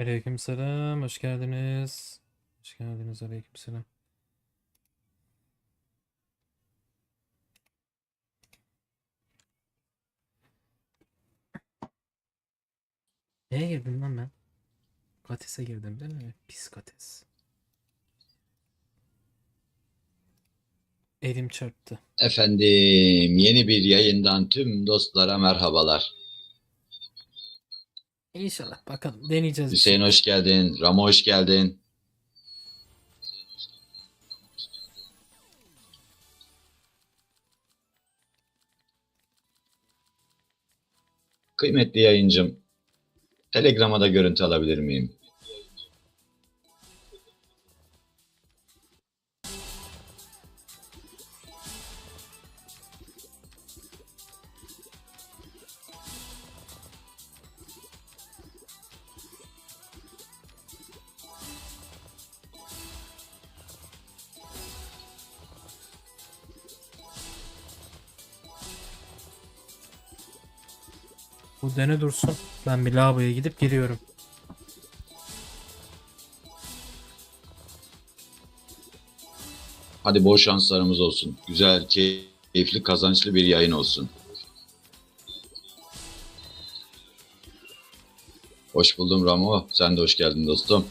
Aleykümselam, hoş geldiniz. Hoş geldiniz, aleykümselam. Neye girdim lan ben? Kates'e girdim değil mi? Pis Kates. Elim çarptı. Efendim, yeni bir yayından tüm dostlara merhabalar. İnşallah bakalım deneyeceğiz. Hüseyin hoş geldin, Ramo hoş geldin. Kıymetli yayıncım, Telegram'a da görüntü alabilir miyim? Bu dene dursun. Ben bir lavaboya gidip geliyorum. Hadi bol şanslarımız olsun. Güzel, keyifli, kazançlı bir yayın olsun. Hoş buldum Ramo. Sen de hoş geldin dostum.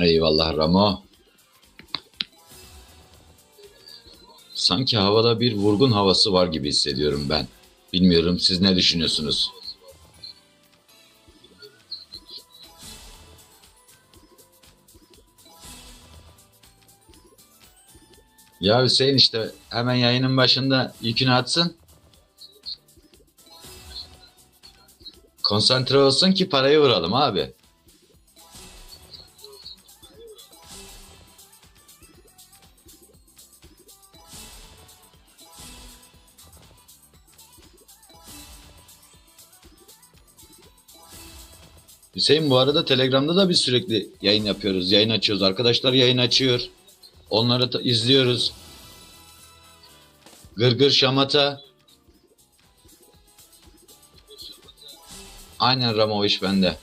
Eyvallah Ramo. Sanki havada bir vurgun havası var gibi hissediyorum ben. Bilmiyorum siz ne düşünüyorsunuz? Ya Hüseyin işte hemen yayının başında yükünü atsın. Konsantre olsun ki parayı vuralım abi. Hüseyin bu arada Telegram'da da biz sürekli yayın yapıyoruz. Yayın açıyoruz. Arkadaşlar yayın açıyor. Onları da izliyoruz. Gırgır şamata. Aynen Ramo o iş bende.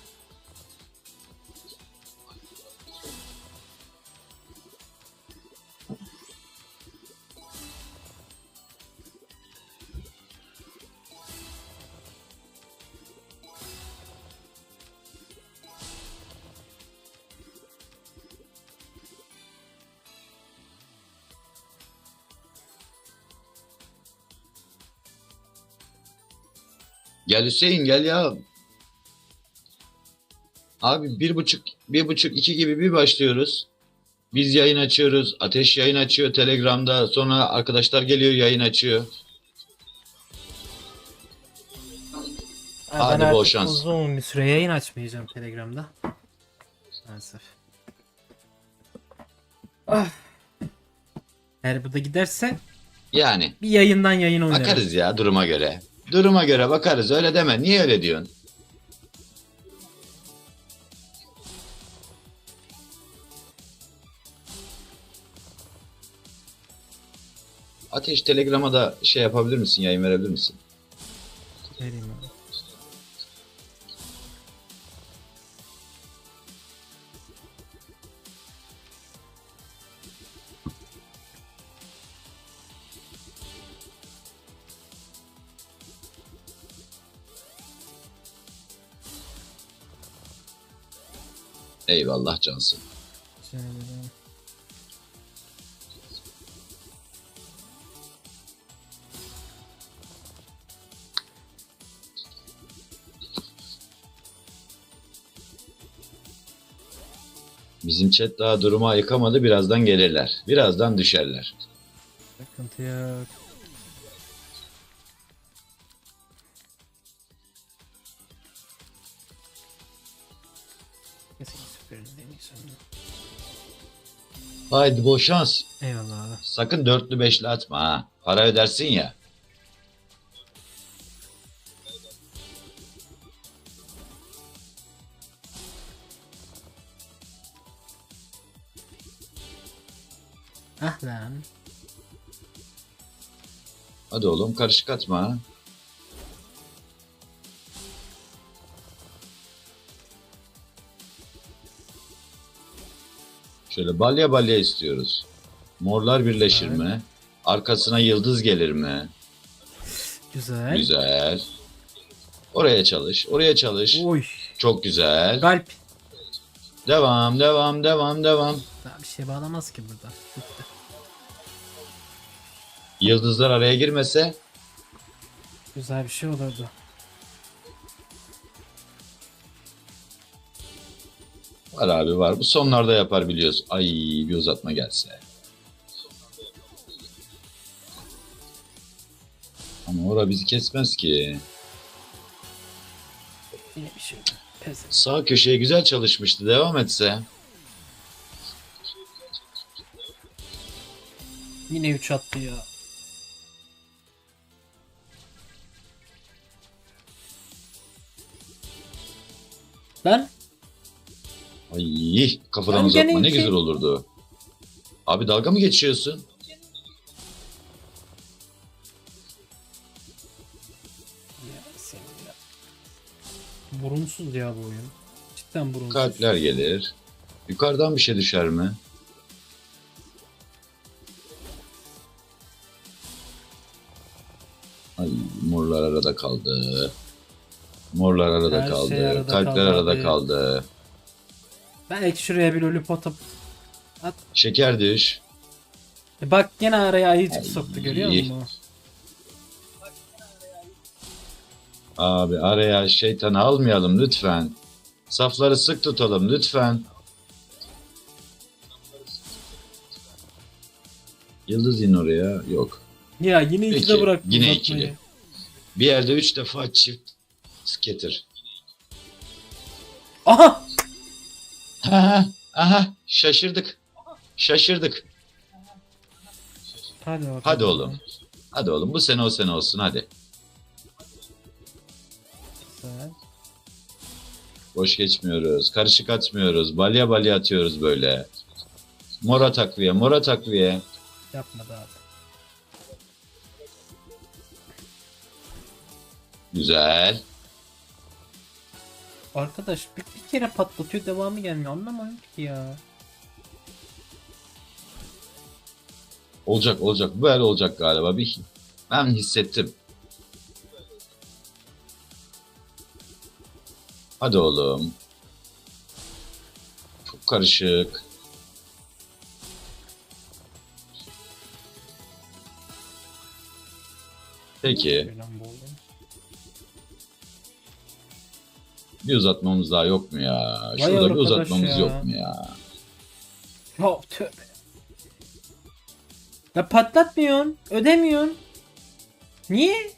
Gel Hüseyin gel ya. Abi bir buçuk, bir buçuk, iki gibi bir başlıyoruz. Biz yayın açıyoruz. Ateş yayın açıyor Telegram'da. Sonra arkadaşlar geliyor yayın açıyor. Ha, Hadi ben bol artık şans. Uzun bir süre yayın açmayacağım Telegram'da. Maalesef. Ah. Eğer bu da giderse Yani bir yayından yayın oynarım. bakarız ya duruma göre. Duruma göre bakarız. Öyle deme. Niye öyle diyorsun? Ateş Telegram'a da şey yapabilir misin? Yayın verebilir misin? Vereyim abi. Eyvallah Cansın. Rica. Bizim chat daha durumu ayıkamadı. Birazdan gelirler. Birazdan düşerler. Sıkıntı yok. İyi sonunda. Haydi bol şans. Eyvallah abi. Sakın dörtlü beşli atma ha. Para ödersin ya. Ah lan. Hadi oğlum karışık atma ha. Şöyle balya balya istiyoruz. Morlar birleşir Evet. mi? Arkasına yıldız gelir mi? Güzel. Güzel. Oraya çalış, oraya çalış. Oy. Çok güzel. Galp. Devam, devam, devam, devam. Daha bir şey bağlamaz ki burada. Bitti. Yıldızlar araya girmese Güzel bir şey olurdu. Var abi var. Bu sonlarda yapar biliyoruz. Ay bir uzatma gelse. Ama ora bizi kesmez ki. Yine. Sağ köşeye güzel çalışmıştı. Devam etse. Yine 3 attı ya. Lan Ay kafadan Ben uzatma ne güzel olurdu. Abi dalga mı geçiyorsun? ya senin ya. Burunsuz ya bu oyun. Cidden burunsuz. Kalpler gelir. Yukarıdan bir şey düşer mi? Ay morlar arada kaldı. Morlar arada Her kaldı. şey arada Kalpler kaldı arada abi. kaldı. Belki şuraya bir lollipop atıp. Şeker düş. E bak yine araya ayıcık Ay. soktu görüyor musun? Abi araya şeytanı almayalım lütfen. Safları sık tutalım lütfen. Yıldız in oraya. Yok. Ya yine ikide Peki, bırak yine uzatmayı. ikili. Bir yerde üç defa çift skater. Aha! Aha, aha şaşırdık. Şaşırdık. Hadi bakalım. Hadi oğlum. Hadi oğlum bu sene o sene olsun hadi. Güzel. Boş geçmiyoruz. Karışık atmıyoruz. Balya balya atıyoruz böyle. Mora takviye, mora takviye. Yapmadı abi. Güzel. Arkadaş bir, bir kere patlatıyor devamı gelmiyor. Anlamadım ki ya. Olacak olacak. Böyle olacak galiba. Bir ben hissettim. Hadi oğlum. Çok karışık. Peki. Bir uzatmamız daha yok mu ya? Şurada bir arkadaş uzatmamız ya. yok mu ya? Ya tövbe. Ya patlatmıyorsun. Ödemiyorsun. Niye?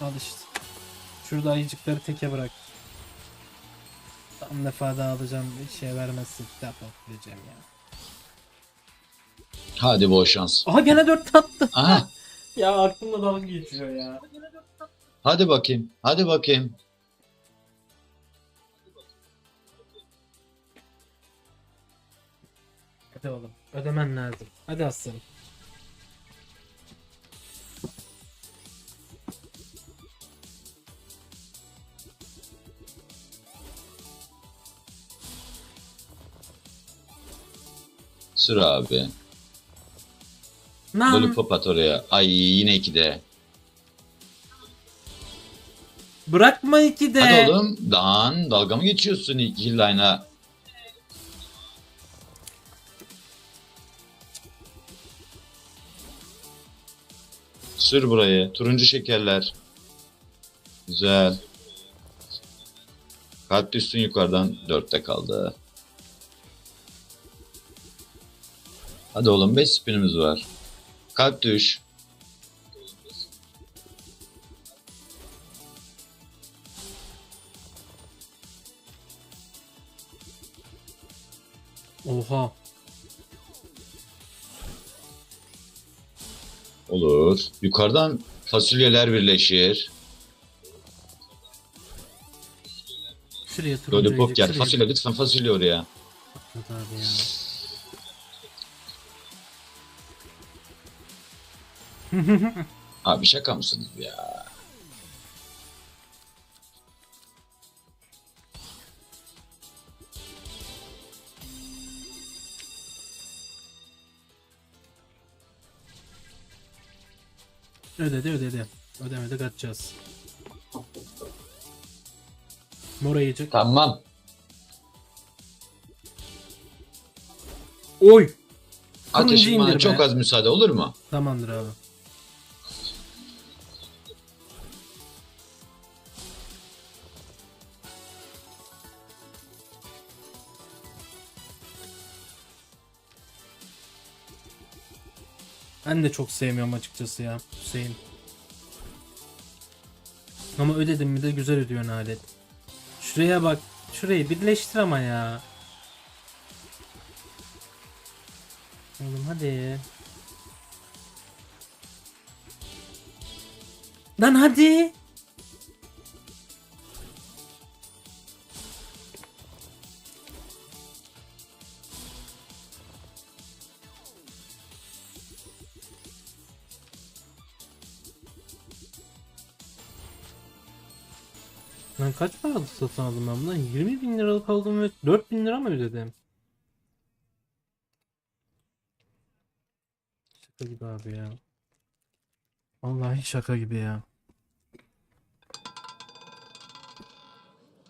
Al işte. Şurada ayıcıkları teke bırak. Tam defa daha alacağım bir şey vermezsin. Defol gideceğim ya. Hadi bol şans. Aha gene dört attı. Aha. ya aklımda dalga geçiyor ya. Hadi bakayım. Hadi bakayım. Hadi oğlum. Ödemen lazım. Hadi aslanım. Sür abi. Lan. Lollipop at oraya. Ay yine 2'de. Bırakma iki de. Hadi oğlum. Dan dalga mı geçiyorsun Hilline'a? Sür burayı. Turuncu şekerler. Güzel. Kalp düşsün yukarıdan. Dörtte kaldı. Hadi oğlum 5 spinimiz var. Kalp düş. Oha. Olur. Yukarıdan fasulyeler birleşir. Şuraya turuncu Lollipop yiyecek, gel. şuraya Fasulye lütfen fasulye oraya. Patladı abi ya. Abi şaka mısınız ya? Ödedi ödedi. Ödemedi kaçacağız. Mora yiyecek. Tamam. Oy. Ateşim bana çok az müsaade olur mu? Tamamdır abi. Ben de çok sevmiyorum açıkçası ya Hüseyin. Ama ödedim mi de güzel ödüyor alet. Şuraya bak. Şurayı birleştir ama ya. Oğlum hadi. Lan hadi. Lan kaç paralık satın aldım ben bundan? 20 bin liralık aldım ve 4 bin lira mı ödedim? Şaka gibi abi ya. Vallahi şaka gibi ya.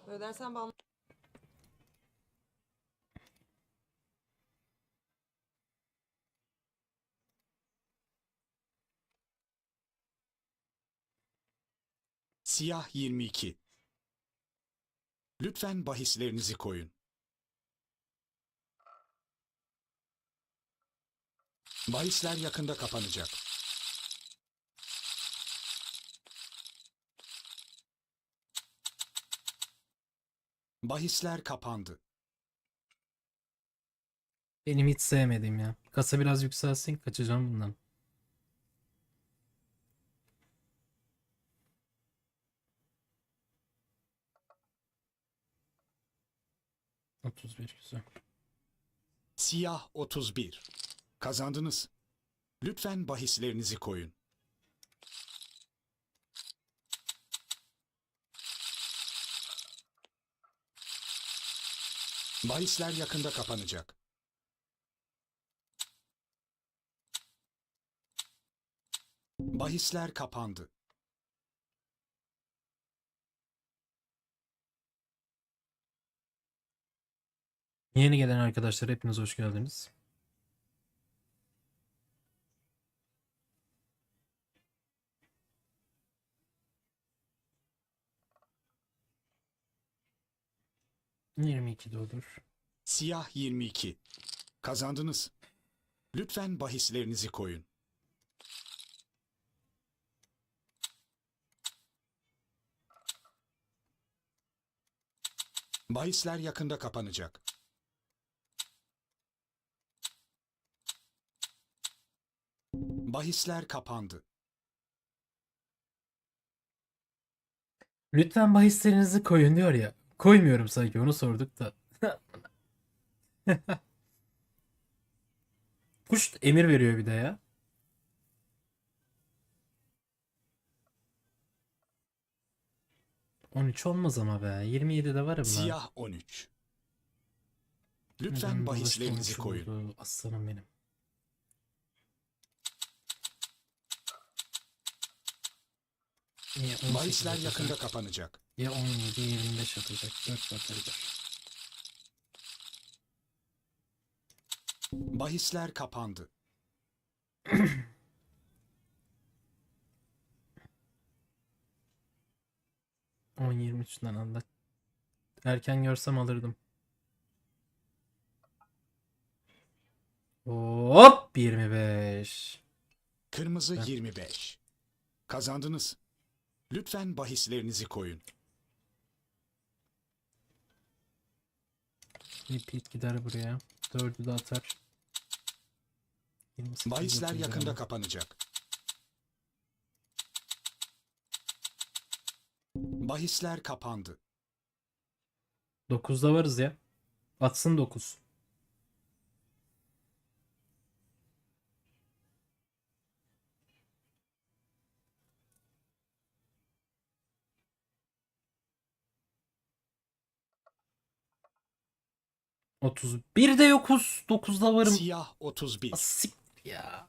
Ödersen ben Siyah 22. Lütfen bahislerinizi koyun. Bahisler yakında kapanacak. Bahisler kapandı. Benim hiç sevmediğim ya. Kasa biraz yükselsin kaçacağım bundan. Otuz bir güzel. Siyah 31. Kazandınız. Lütfen bahislerinizi koyun. Bahisler yakında kapanacak. Bahisler kapandı. Yeni gelen arkadaşlar hepiniz hoş geldiniz. Yirmi iki de olur. Siyah 22. Kazandınız. Lütfen bahislerinizi koyun. Bahisler yakında kapanacak. Bahisler kapandı. Lütfen bahislerinizi koyun diyor ya. Koymuyorum sanki onu sorduk da. Kuş emir veriyor bir de ya. On üç olmaz ama be. 27 de varım ben. Siyah 13. Lütfen Neden bahislerinizi koyun. Aslanım benim. Ya 18 Bahisler yakında kapanacak. Ya 17 25 atacak. 4 atacak. Bahisler kapandı. On 23'ten Allah. Erken görsem alırdım. Hop 25. Kırmızı Heh. 25. Kazandınız. Lütfen bahislerinizi koyun. Repeat gider buraya. Dördü de atar. Bahisler yakında ama. kapanacak. Bahisler kapandı. Dokuzda varız ya. Atsın dokuz. 31 de yokuz. 9'da varım. Siyah 31. Asik ya.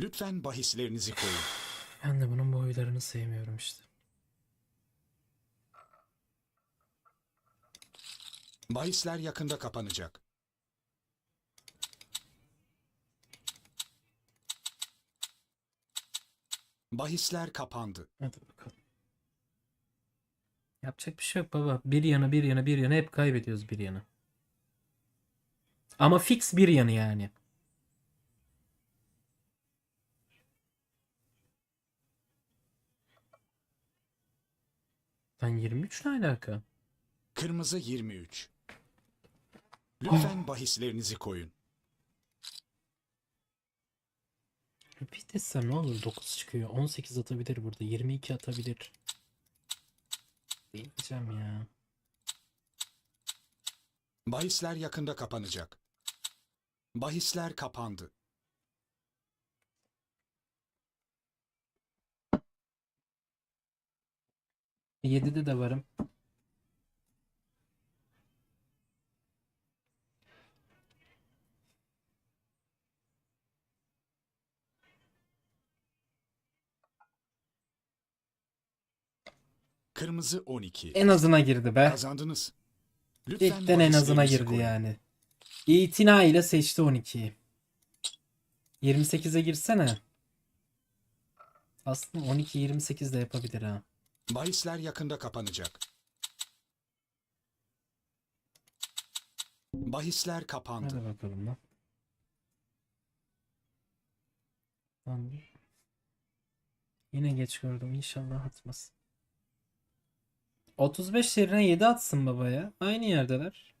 Lütfen bahislerinizi koyun. Ben de bunun bu oylarını sevmiyorum işte. Bahisler yakında kapanacak. Bahisler kapandı. Hadi bakalım. Yapacak bir şey yok baba. Bir yana bir yana bir yana hep kaybediyoruz bir yana. Ama fix bir yanı yani. Lan 23 ne alaka? Kırmızı 23. Lütfen bahislerinizi koyun. Repeat etsem ne olur 9 çıkıyor. 18 atabilir burada. 22 atabilir. Diyeceğim ya. Bahisler yakında kapanacak. Bahisler kapandı. E, 7'de de varım. Kırmızı 12. En azına girdi be. Kazandınız. Lütfen İlkten en azına girdi koyun. yani. İtina ile seçti 12'yi. 28'e girsene. Aslında 12 28 de yapabilir ha. Bahisler yakında kapanacak. Bahisler kapandı. Hadi bakalım lan. Lan Yine geç gördüm. İnşallah atmaz. 35 yerine 7 atsın baba ya. Aynı yerdeler.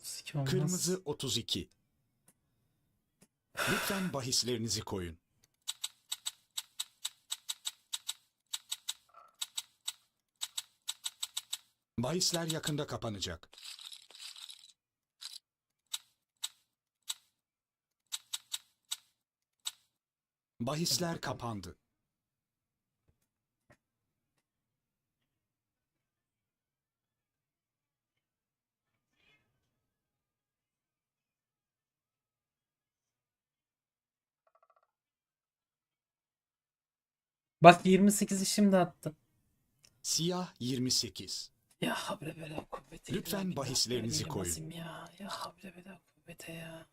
Otuz iki olmaz. Kırmızı 32. Lütfen bahislerinizi koyun. Bahisler yakında kapanacak. Bahisler kapandı. Bak 28'i şimdi attı. Siyah 28. Ya havle bela kuvvete. Lütfen billah. bahislerinizi koyun. Ya. ya havle bela kuvvete ya.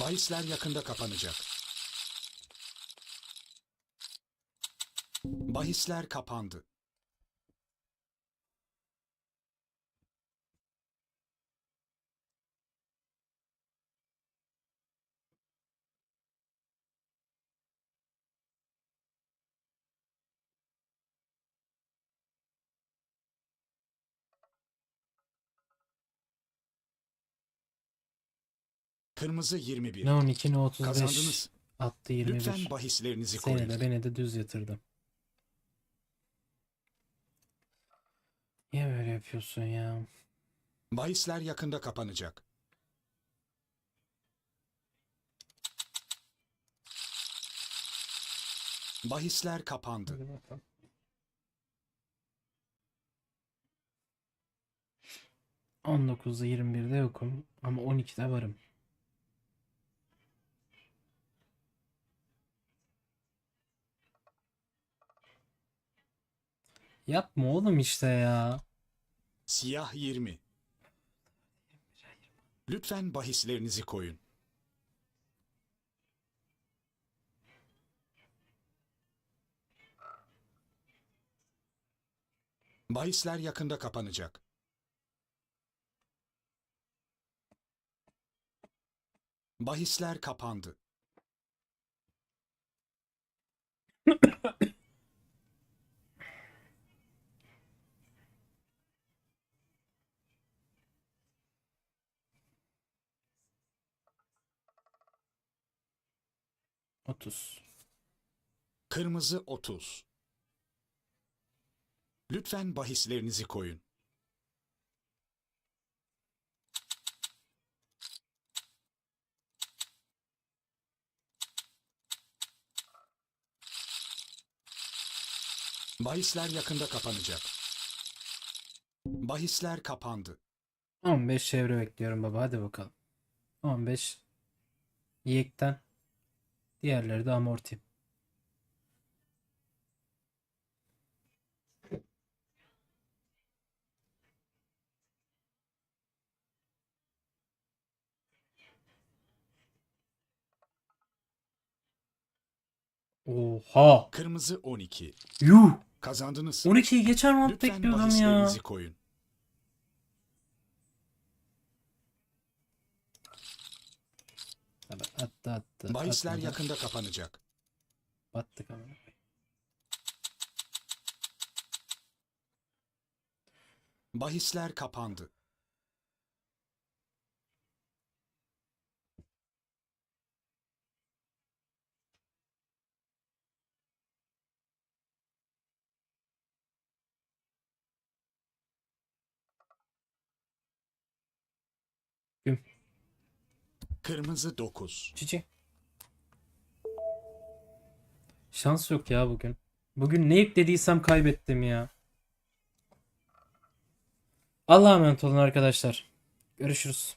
Bahisler yakında kapanacak. Bahisler kapandı. Kırmızı 21. Ne 12 ne 35. Kazandınız. Attı 21. Lütfen bahislerinizi Seni koruyun. de beni de düz yatırdım. Niye böyle yapıyorsun ya? Bahisler yakında kapanacak. Bahisler kapandı. Hadi 19'da 21'de yokum ama 12'de varım. Yapma oğlum işte ya. Siyah 20. Lütfen bahislerinizi koyun. Bahisler yakında kapanacak. Bahisler kapandı. Otuz. Kırmızı 30. Lütfen bahislerinizi koyun. Bahisler yakında kapanacak. Bahisler kapandı. 15 çevre bekliyorum baba hadi bakalım. 15 yekten diğerleri de amorti. Oha! Kırmızı 12. Yuh! Kazandınız. 12'yi geçer mi Lütfen bekliyordum ya. bahislerinizi koyun. Tabii, Attı attı. Bahisler atmadı. yakında kapanacak. Battık ama. Bahisler kapandı. Kırmızı 9. Cici. Şans yok ya bugün. Bugün ne yüklediysem kaybettim ya. Allah'a emanet olun arkadaşlar. Görüşürüz.